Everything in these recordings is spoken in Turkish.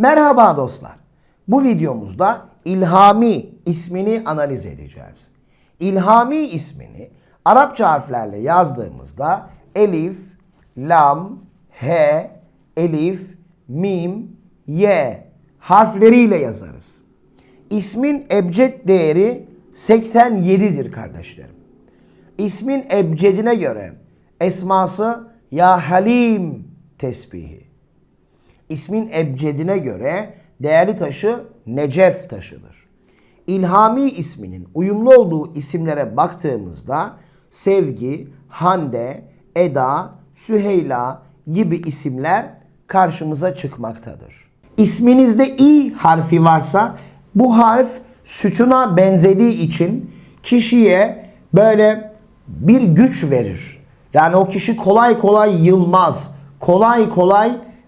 Merhaba dostlar. Bu videomuzda İlhami ismini analiz edeceğiz. İlhami ismini Arapça harflerle yazdığımızda elif, lam, he, elif, mim, ye harfleriyle yazarız. İsmin ebced değeri 87'dir kardeşlerim. İsmin ebcedine göre esması Ya Halim tesbihi. İsmin ebcedine göre değerli taşı Necef taşıdır. İlhami isminin uyumlu olduğu isimlere baktığımızda Sevgi, Hande, Eda, Süheyla gibi isimler karşımıza çıkmaktadır. İsminizde i harfi varsa bu harf sütuna benzediği için kişiye böyle bir güç verir. Yani o kişi kolay kolay yılmaz. Kolay kolay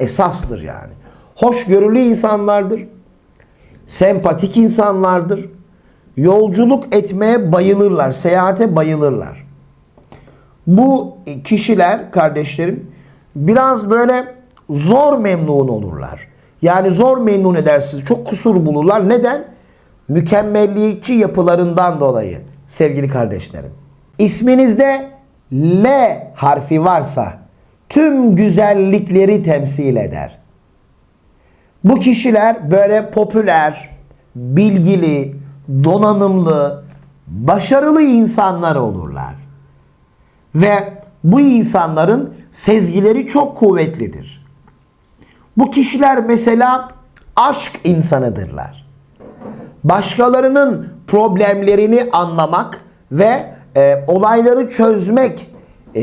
Esastır yani. Hoşgörülü insanlardır. Sempatik insanlardır. Yolculuk etmeye bayılırlar. Seyahate bayılırlar. Bu kişiler kardeşlerim biraz böyle zor memnun olurlar. Yani zor memnun edersiniz. Çok kusur bulurlar. Neden? Mükemmelliyetçi yapılarından dolayı sevgili kardeşlerim. İsminizde L harfi varsa tüm güzellikleri temsil eder. Bu kişiler böyle popüler, bilgili, donanımlı, başarılı insanlar olurlar. Ve bu insanların sezgileri çok kuvvetlidir. Bu kişiler mesela aşk insanıdırlar. Başkalarının problemlerini anlamak ve e, olayları çözmek e,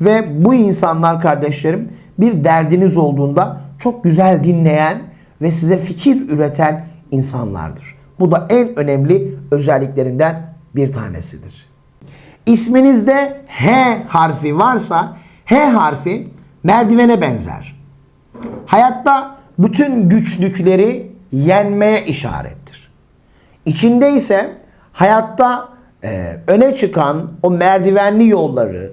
Ve bu insanlar kardeşlerim bir derdiniz olduğunda çok güzel dinleyen ve size fikir üreten insanlardır. Bu da en önemli özelliklerinden bir tanesidir. İsminizde H harfi varsa H harfi merdivene benzer. Hayatta bütün güçlükleri yenmeye işarettir. İçinde ise hayatta e, öne çıkan o merdivenli yolları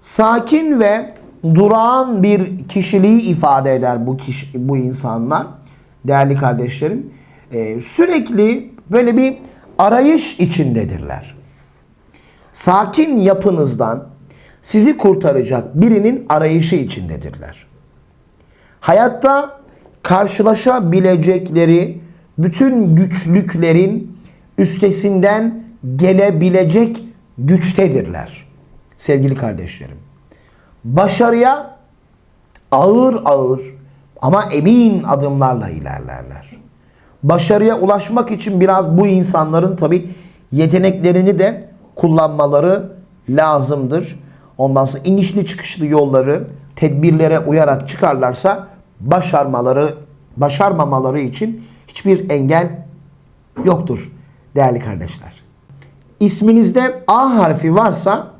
Sakin ve durağan bir kişiliği ifade eder bu kişi, bu insanlar değerli kardeşlerim. e, sürekli böyle bir arayış içindedirler. Sakin yapınızdan sizi kurtaracak birinin arayışı içindedirler. Hayatta karşılaşabilecekleri bütün güçlüklerin üstesinden gelebilecek güçtedirler. Sevgili kardeşlerim. Başarıya ağır ağır ama emin adımlarla ilerlerler. Başarıya ulaşmak için biraz bu insanların tabi yeteneklerini de kullanmaları lazımdır. Ondan sonra inişli çıkışlı yolları tedbirlere uyarak çıkarlarsa başarmaları başarmamaları için hiçbir engel yoktur değerli kardeşler. İsminizde A harfi varsa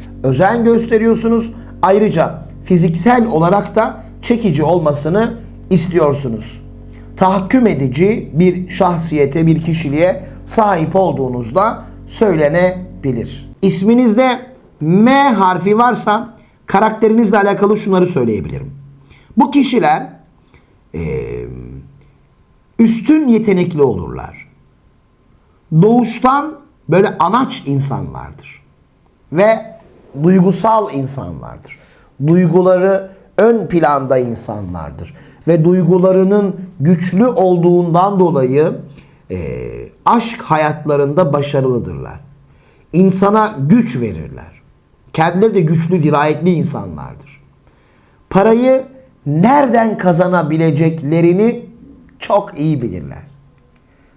özen gösteriyorsunuz. Ayrıca fiziksel olarak da çekici olmasını istiyorsunuz. Tahakküm edici bir şahsiyete, bir kişiliğe sahip olduğunuzda söylenebilir. İsminizde M harfi varsa karakterinizle alakalı şunları söyleyebilirim. Bu kişiler eee, üstün yetenekli olurlar. Doğuştan böyle anaç insanlardır. Ve duygusal insanlardır. Duyguları ön planda insanlardır. Ve duygularının güçlü olduğundan dolayı eee, aşk hayatlarında başarılıdırlar. İnsana güç verirler. Kendileri de güçlü, dirayetli insanlardır. Parayı nereden kazanabileceklerini çok iyi bilirler.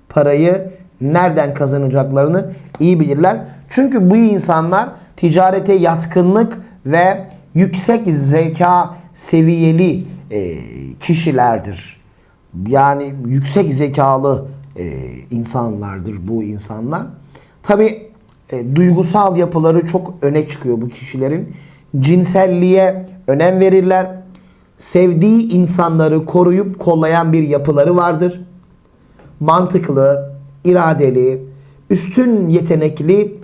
Parayı nereden kazanacaklarını iyi bilirler. Çünkü bu insanlar ticarete yatkınlık ve yüksek zeka seviyeli e, kişilerdir. Yani yüksek zekalı e, insanlardır bu insanlar. Tabi e, duygusal yapıları çok öne çıkıyor bu kişilerin. Cinselliğe önem verirler. Sevdiği insanları koruyup kollayan bir yapıları vardır. Mantıklı, iradeli, üstün yetenekli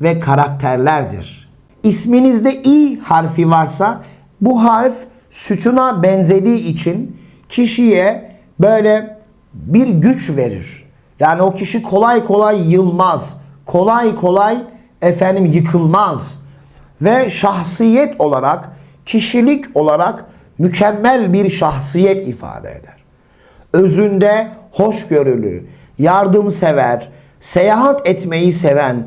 ve karakterlerdir. İsminizde i harfi varsa bu harf sütuna benzediği için kişiye böyle bir güç verir. Yani o kişi kolay kolay yılmaz. Kolay kolay efendim yıkılmaz. Ve şahsiyet olarak, kişilik olarak mükemmel bir şahsiyet ifade eder. Özünde hoşgörülü, yardımsever, seyahat etmeyi seven,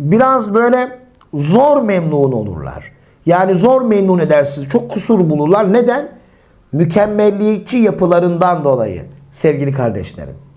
biraz böyle zor memnun olurlar. Yani zor memnun edersiniz. Çok kusur bulurlar. Neden? Mükemmelliyetçi yapılarından dolayı sevgili kardeşlerim.